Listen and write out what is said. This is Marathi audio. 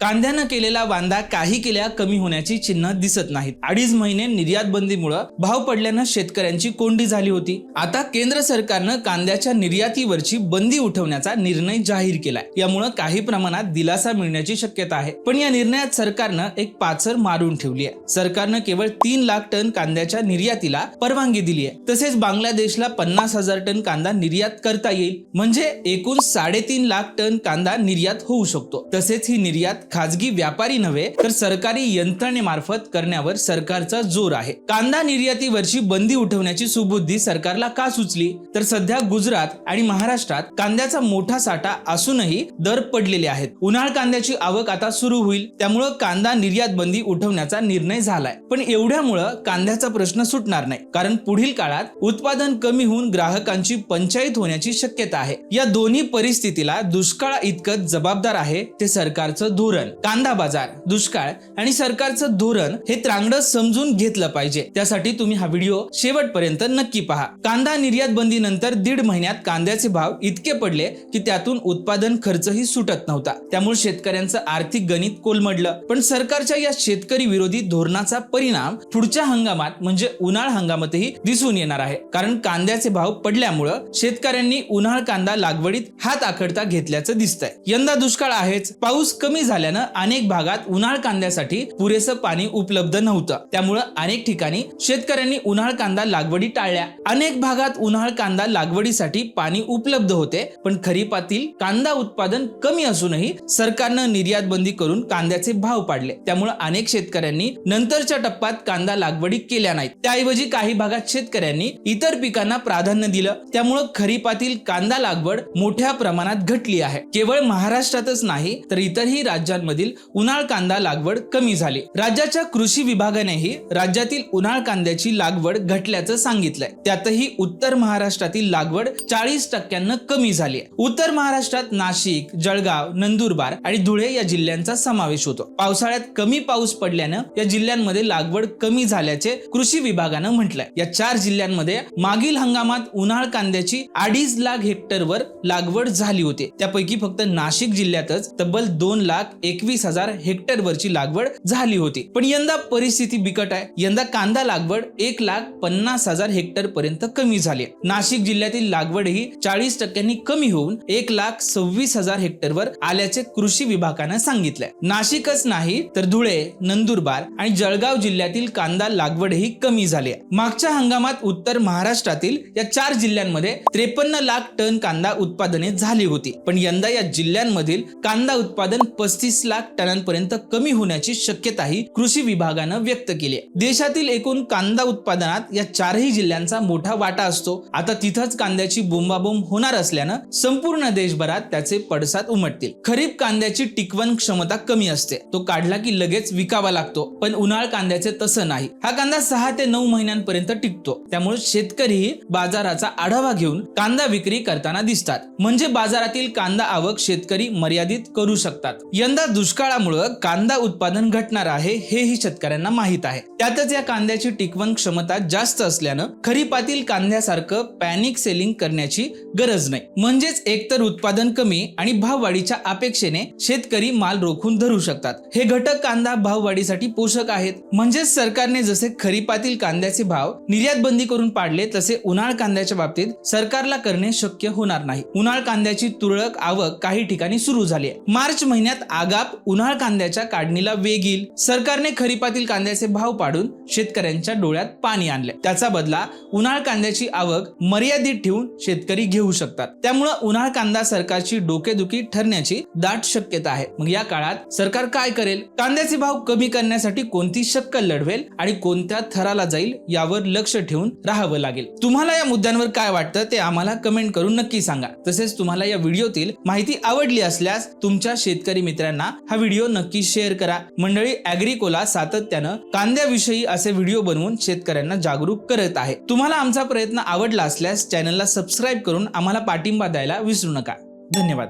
कांद्यानं केलेला वांदा काही केल्या कमी होण्याची चिन्ह दिसत नाहीत. अडीच महिने निर्यात बंदीमुळं भाव पडल्यानं शेतकऱ्यांची कोंडी झाली होती. आता केंद्र सरकारनं कांद्याच्या निर्यातीवरची बंदी उठवण्याचा निर्णय जाहीर केलाय. यामुळं काही प्रमाणात दिलासा मिळण्याची शक्यता आहे. पण या निर्णयात सरकारनं एक पाचर मारून ठेवली आहे. सरकारनं केवळ तीन लाख टन कांद्याच्या निर्यातीला परवानगी दिली आहे. तसेच बांगलादेशला पन्नास हजार टन कांदा निर्यात करता येईल. म्हणजे एकूण साडेतीन लाख टन कांदा निर्यात होऊ शकतो. तसेच ही निर्यात खाजगी व्यापारी नव्हे तर सरकारी यंत्रणेमार्फत करण्यावर सरकारचा जोर आहे. कांदा निर्यातीवरची बंदी उठवण्याची सुबुद्धी सरकारला का सुचली? तर सध्या गुजरात आणि महाराष्ट्रात कांद्याचा मोठा साठा असूनही दर पडलेले आहेत. उन्हाळ कांद्याची आवक आता सुरू होईल त्यामुळं कांदा निर्यात बंदी उठवण्याचा निर्णय झालाय. पण एवढ्यामुळं कांद्याचा प्रश्न सुटणार नाही कारण पुढील काळात उत्पादन कमी होऊन ग्राहकांची पंचायत होण्याची शक्यता आहे. या दोन्ही परिस्थितीला दुष्काळा इतकं जबाबदार आहे ते सरकारचं धोरण कांदा बाजार दुष्काळ आणि सरकारचं धोरण हे त्रांगडं समजून घेतलं पाहिजे. त्यासाठी तुम्ही हा व्हिडिओ शेवटपर्यंत नक्की पहा. कांदा निर्यात बंदी नंतर दीड महिन्यात कांद्याचे भाव इतके पडले की त्यातून उत्पादन खर्चही सुटत नव्हता. त्यामुळे शेतकऱ्यांचं आर्थिक गणित कोलमडलं. पण सरकारच्या या शेतकरी विरोधी धोरणाचा परिणाम पुढच्या हंगामात म्हणजे उन्हाळ हंगामातही दिसून येणार आहे. कारण कांद्याचे भाव पडल्यामुळं शेतकऱ्यांनी उन्हाळ कांदा लागवडीत हात आखडता घेतल्याचं दिसतंय. यंदा दुष्काळ आहेच पाऊस कमी झाल्यानं अनेक भागात उन्हाळ कांद्यासाठी पुरेसं पाणी उपलब्ध नव्हतं. त्यामुळं अनेक ठिकाणी शेतकऱ्यांनी उन्हाळ कांदा लागवडी टाळल्या. अनेक भागात उन्हाळ कांदा लागवडीसाठी पाणी उपलब्ध होते पण खरीपातील कांदा उत्पादन कमी असूनही सरकारनं निर्यात बंदी करून कांद्याचे भाव पाडले. त्यामुळे अनेक शेतकऱ्यांनी नंतरच्या टप्प्यात कांदा लागवडी केल्या नाहीत. त्याऐवजी काही भागात शेतकऱ्यांनी इतर पिकांना प्राधान्य दिलं. त्यामुळं खरीपातील कांदा लागवड मोठ्या प्रमाणात घटली आहे. केवळ महाराष्ट्रातच नाही तर इतरही राज्यांमधील उन्हाळ कांदा लागवड कमी झाली. राज्याच्या कृषी विभागानेही राज्यातील उन्हाळ कांद्याची लागवड घटल्याचं सांगितलंय. त्यातही उत्तर महाराष्ट्रातील लागवड चाळीस टक्क्यांना कमी झाली. उत्तर महाराष्ट्रात नाशिक जळगाव नंदुरबार आणि धुळे या जिल्ह्यांचा समावेश होतो. पावसाळ्यात कमी पाऊस पडल्यानं या जिल्ह्यांमध्ये लागवड कमी झाल्याचे कृषी विभागानं म्हटलंय. या चार जिल्ह्यांमध्ये मागील हंगामात उन्हाळ कांद्याची अडीच लाख हेक्टरवर लागवड झाली होती. त्यापैकी फक्त नाशिक जिल्ह्यातच तब्बल दोन लाख एकवीस हजार हेक्टरवरची लागवड झाली होती. पण यंदा परिस्थिती बिकट आहे. यंदा कांदा लागवड एक लाख पन्नास हजार हेक्टर पर्यंत कमी झाली नाशिक जिल्ह्यातील लागवडही चाळीस टक्क्यांनी कमी होऊन एक लाख सव्वीस हजार हेक्टरवर आल्याचे कृषी विभागानं सांगितलंय. नाशिकच नाही तर धुळे नंदुरबार आणि जळगाव जिल्ह्यातील कांदा लागवडही कमी झाली आहे. मागच्या हंगामात उत्तर महाराष्ट्रातील या चार जिल्ह्यांमध्ये त्रेपन्न लाख टन कांदा उत्पादने झाली होती. पण यंदा या जिल्ह्यांमधील कांदा उत्पादन पस्तीस वीस लाख टनांपर्यंत कमी होण्याची शक्यताही कृषी विभागानं व्यक्त केली देशातील एकूण कांदा उत्पादनात या चारही जिल्ह्यांचा मोठा वाटा असतो. आता तिथंच कांद्याची बोंबाबोंब होणार असल्यानं संपूर्ण देशभरात त्याचे पडसाद उमटतील. खरीप कांद्याची टिकवण क्षमता कमी असते. तो काढला की लगेच विकावा लागतो. पण उन्हाळ कांद्याचे तसं नाही. हा कांदा सहा ते नऊ महिन्यांपर्यंत टिकतो. त्यामुळे शेतकरीही बाजाराचा आढावा घेऊन कांदा विक्री करताना दिसतात. म्हणजे बाजारातील कांदा आवक शेतकरी मर्यादित करू शकतात. यंदा दुष्काळामुळं कांदा उत्पादन घटणार आहे हेही शेतकऱ्यांना माहीत आहे. त्यातच या कांद्याची टिकवण क्षमता जास्त असल्यानं खरीपातील कांद्यासारखं पॅनिक सेलिंग करण्याची गरज नाही. म्हणजेच एकतर उत्पादन कमी आणि भाववाढीच्या अपेक्षेने शेतकरी माल रोखून धरू शकतात. हे घटक कांदा भाववाढीसाठी पोषक आहेत. म्हणजेच सरकारने जसे खरीपातील कांद्याचे भाव निर्यात बंदी करून पाडले तसे उन्हाळ कांद्याच्या बाबतीत सरकारला करणे शक्य होणार नाही. उन्हाळ कांद्याची तुरळक आवक काही ठिकाणी सुरू झाली आहे. मार्च महिन्यात आगाप उन्हाळ कांद्याच्या काढणीला वेग येईल. सरकारने खरीपातील कांद्याचे भाव पाडून शेतकऱ्यांच्या डोळ्यात पाणी आणले त्याचा बदला उन्हाळ कांद्याची आवक मर्यादित ठेवून शेतकरी घेऊ शकतात. त्यामुळे उन्हाळ कांदा सरकारची डोकेदुखी ठरण्याची दाट शक्यता आहे. मग या काळात सरकार काय करेल? कांद्याचे भाव कमी करण्यासाठी कोणती शक्कल लढवेल आणि कोणत्या थराला जाईल यावर लक्ष ठेवून राहावं लागेल. तुम्हाला या मुद्द्यांवर काय वाटतं ते आम्हाला कमेंट करून नक्की सांगा. तसेच तुम्हाला या व्हिडिओतील माहिती आवडली असल्यास तुमच्या शेतकरी मित्रांना हा व्हिडिओ नक्की शेअर करा. मंडळी अॅग्रिकोला सातत्यानं कांद्याविषयी असे व्हिडिओ बनवून शेतकऱ्यांना जागरूक करत आहे. तुम्हाला आमचा प्रयत्न आवडला असल्यास चॅनलला सबस्क्राईब करून आम्हाला पाठिंबा द्यायला विसरू नका. धन्यवाद.